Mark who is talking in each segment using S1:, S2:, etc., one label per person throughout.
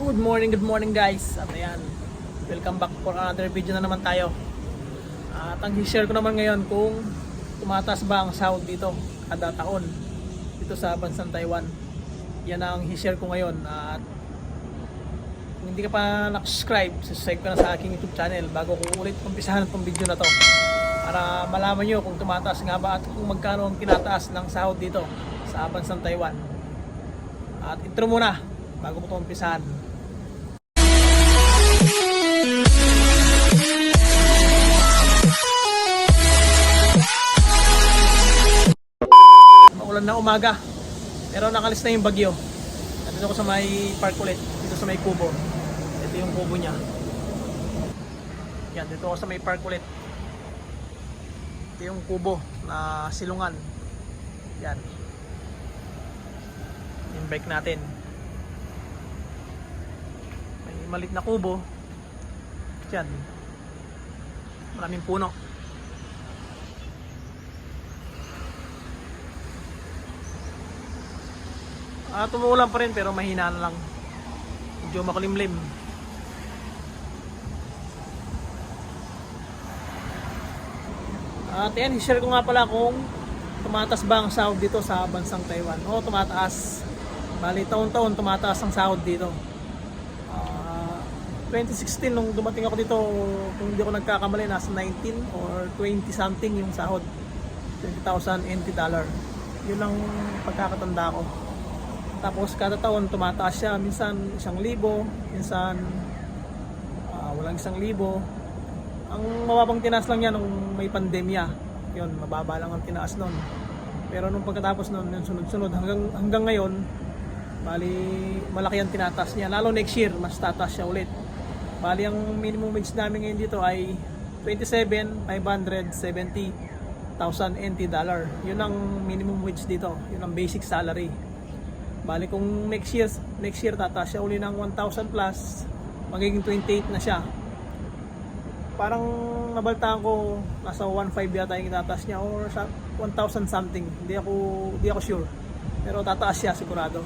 S1: Good morning, good morning guys. At ayan, welcome back for another video na naman tayo. At ang share ko naman ngayon kung tumataas ba ang sahod dito kada taon dito sa bansang Taiwan. Yan ang share ko ngayon. At kung hindi ka pa nakasubscribe, subscribe ka na sa aking YouTube channel bago ko ulit umpisahan itong video na to. Para malaman nyo kung tumataas nga ba at kung magkano ang tinataas ng sahod dito sa bansang Taiwan. At intro muna bago ko ito umpisahan. Maulan na umaga. Pero nakalis na yung bagyo. Nandito ko sa may park ulit. Dito sa may kubo. Ito yung kubo niya. Yan, dito ako sa may park ulit. Ito yung kubo na silungan. Yan. Yung bike natin. May malit na kubo. Yan. Maraming puno. Ah, tumuulan pa rin pero mahina na lang. Medyo makulimlim. At yan, share ko nga pala kung tumataas ba ang sahod dito sa bansang Taiwan. Oo, tumataas. Bali, taon-taon tumataas ang sahod dito. Ah, 2016 nung dumating ako dito, kung hindi ako nagkakamali, nasa 19 or 20 something yung sahod. 20,000 NT dollar. Yun ang pagkakatanda ko. Tapos kada taon tumataas siya, minsan isang libo, minsan ah, walang isang libo. Ang mababang tinaas lang yan nung may pandemya. Yun, mababa lang ang tinaas nun. Pero nung pagkatapos nun, yung sunod-sunod hanggang hanggang ngayon, bali malaki ang tinataas niya. Lalo next year, mas tataas siya ulit. Bali ang minimum wage namin ngayon dito ay 27,570,000 NT dollar. Yun ang minimum wage dito. Yun ang basic salary. Bali kung next year, next year tataas siya uli ng 1,000 plus, magiging 28 na siya. Parang nabaltaan ko nasa 1.5 yata yung itataas niya or sa 1,000 something. Hindi ako hindi ako sure. Pero tataas siya sigurado.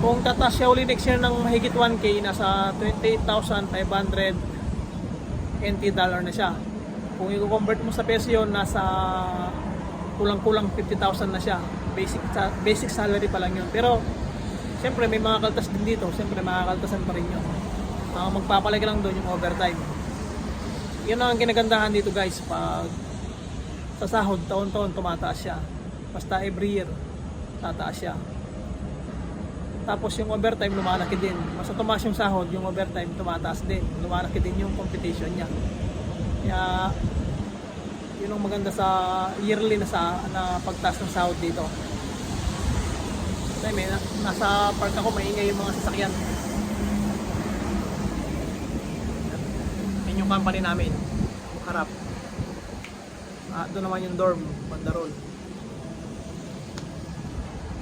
S1: Kung tataas siya uli next year ng mahigit 1k, nasa 28,500 NT dollar na siya. Kung i-convert mo sa peso yun, nasa kulang-kulang 50,000 na siya. Basic basic salary pa lang yun. Pero Siyempre may mga kaltas din dito, siyempre makakaltasan pa rin yun. Ang magpapalagi lang doon yung overtime. Yun ang kinagandahan dito guys, pag sa sahod, taon-taon tumataas siya. Basta every year, tataas siya. Tapos yung overtime lumalaki din. Basta tumaas yung sahod, yung overtime tumataas din. Lumalaki din yung competition niya. Kaya yun ang maganda sa yearly na sa na pagtaas ng sahod dito. Kasi may, nasa park ako, maingay yung mga sasakyan. Yun yung company namin. Harap. Ah, doon naman yung dorm, bandarol.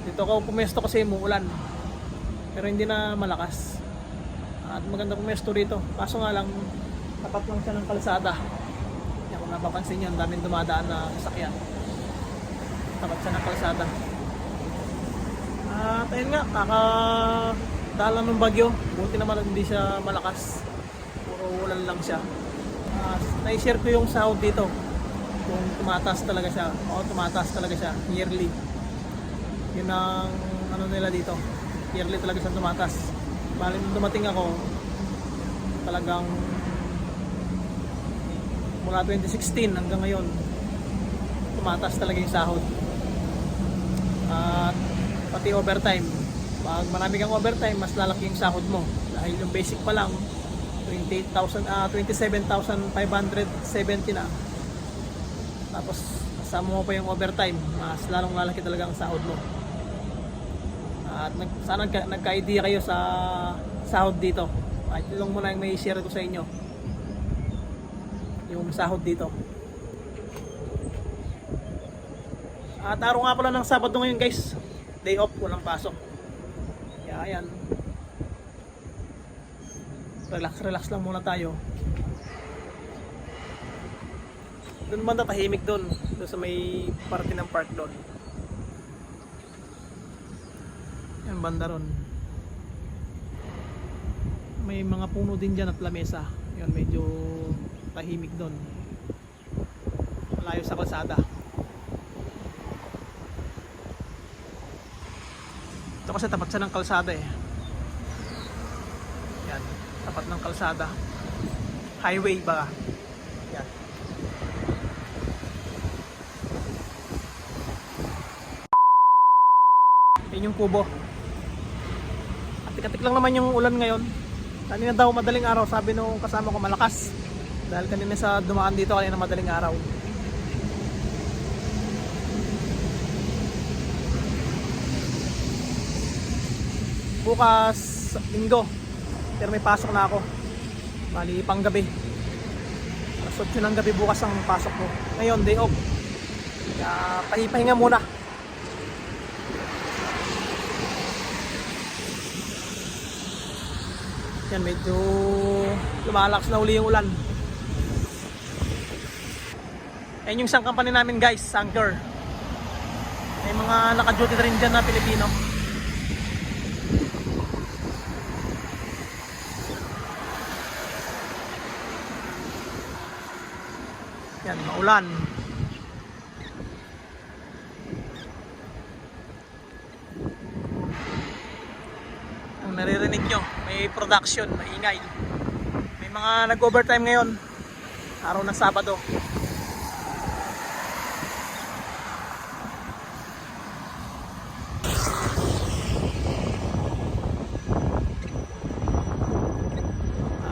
S1: Dito ako pumesto kasi umuulan. Pero hindi na malakas. At maganda pumesto rito. Kaso nga lang, tapat lang siya ng kalsada. Napapansin nyo, ang daming dumadaan na sasakyan. Tapat siya ng kalsada. At ayun nga, kakadalan ng bagyo. Buti naman hindi siya malakas. Puro ulan lang siya. Uh, na-share ko yung sahod dito. Kung tumataas talaga siya. O tumataas talaga siya. Yearly. Yun ang ano nila dito. Yearly talaga siya tumataas. Bali dumating ako, talagang mula 2016 hanggang ngayon, tumataas talaga yung sahod. At pati overtime. Pag marami kang overtime, mas lalaki yung sahod mo. Dahil yung basic pa lang, 28,000 ah 27,570 na. Tapos kasama mo pa yung overtime, mas lalong lalaki talaga ang sahod mo. At nag, sana nagka, nagka-idea kayo sa sahod dito. At lang muna yung may share ko sa inyo. Yung sahod dito. At araw nga pala ng Sabado ngayon guys. Day off, walang pasok. Kaya ayan. Relax, relax lang muna tayo. Doon banda tahimik doon. Doon sa may parte ng park doon. Yan banda ron. may mga puno din dyan at lamesa. Yun, medyo tahimik doon. Malayo sa kalsada. Ito kasi tapat siya ng kalsada eh. Yan, tapat ng kalsada. Highway ba? Yan. Yan yung kubo. Atik-atik lang naman yung ulan ngayon. Kanina daw madaling araw, sabi nung kasama ko malakas. Dahil kanina sa dumaan dito kanina madaling araw. Bukas linggo. Pero may pasok na ako. Bali pang gabi. Alas 8 ng gabi bukas ang pasok ko. Ngayon day off. Kaya pahipahinga muna. Yan, medyo lumalakas na uli yung ulan. Ayan yung isang company namin guys, Anchor. May mga naka-duty na rin dyan na Pilipino. Yan, maulan. Ang naririnig nyo, may production, maingay. May mga nag-overtime ngayon. Araw ng Sabado.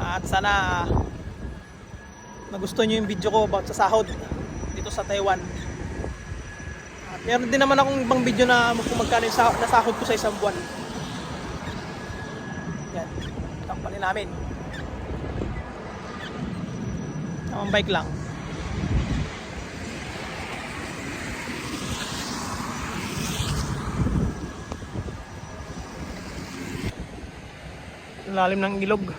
S1: At sana nagustuhan nyo yung video ko about sa sahod dito sa Taiwan. At meron din naman akong ibang video na kung magkano yung sahod, nasahod ko sa isang buwan. Yan. Company namin. Tamang bike lang. Ang lalim ng ilog.